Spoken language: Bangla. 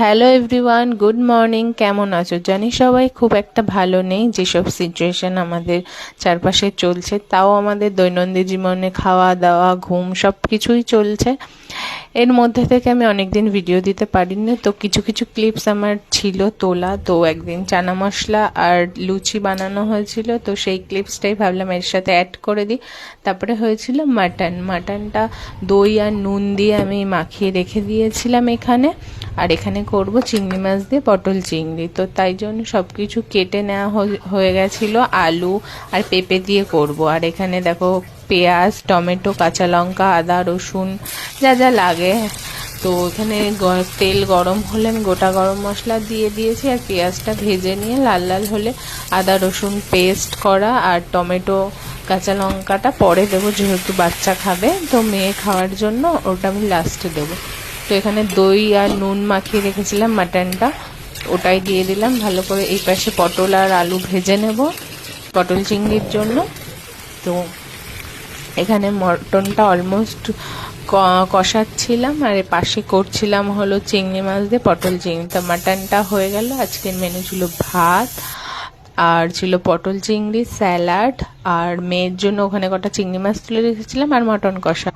Hello everyone, good morning. কেমন আছো? জানি সবাই খুব একটা ভালো নেই, যেসব সিচুয়েশন আমাদের চারপাশে চলছে, তাও আমাদের দৈনন্দিন জীবনে খাওয়া দাওয়া ঘুম সব কিছুই চলছে। এর মধ্যে থেকে আমি অনেকদিন ভিডিও দিতে পারিনি। তো কিছু কিছু ক্লিপস আমার ছিল তোলা। তো একদিন চানা মশলা আর লুচি বানানো হয়েছিল। তো সেই ক্লিপসটাই ভাবলাম এর সাথে অ্যাড করে দিই। তারপরে হয়েছিল মাটন মাটনটা দই আর নুন দিয়ে আমি মাখিয়ে রেখে দিয়েছিলাম এখানে। আর এখানে করব চিংড়ি মাছ দিয়ে পটল চিংড়ি। তো তাই জন্য সব কিছু কেটে নেওয়া হয়ে গেছিল। আলু আর পেঁপে দিয়ে করব। আর এখানে দেখো পেঁয়াজ, টমেটো, কাঁচা লঙ্কা, আদা, রসুন, যা যা লাগে। তো এখানে তেল গরম হলে আমি গোটা গরম মশলা দিয়ে দিয়েছি আর পেঁয়াজটা ভেজে নিয়ে লাল লাল হলে আদা, রসুন পেস্ট করা আর টমেটো, কাঁচা লঙ্কাটা পরে দেবো যেহেতু বাচ্চা খাবে। তো মেয়ে খাওয়ার জন্য ওটা আমি লাস্টে দেবো। তো এখানে দই আর নুন মাখিয়ে রেখেছিলাম মাটনটা ওটাই দিয়ে দিলাম। ভালো করে এই পাশে পটল আর আলু ভেজে নেব। পটল চিংড়ির জন্য। তো এখানে মটনটা অলমোস্ট কষাচ্ছিলাম, আর পাশে করছিলাম হলো চিংড়ি মাছ দিয়ে পটল চিংড়ি। তো মাটনটা হয়ে গেল, আজকের মেনু ছিল ভাত, আর ছিল পটল চিংড়ি স্যালাড আর মেয়ের জন্য ওখানে কটা চিংড়ি মাছ তুলে রেখেছিলাম, আর মটন কষা।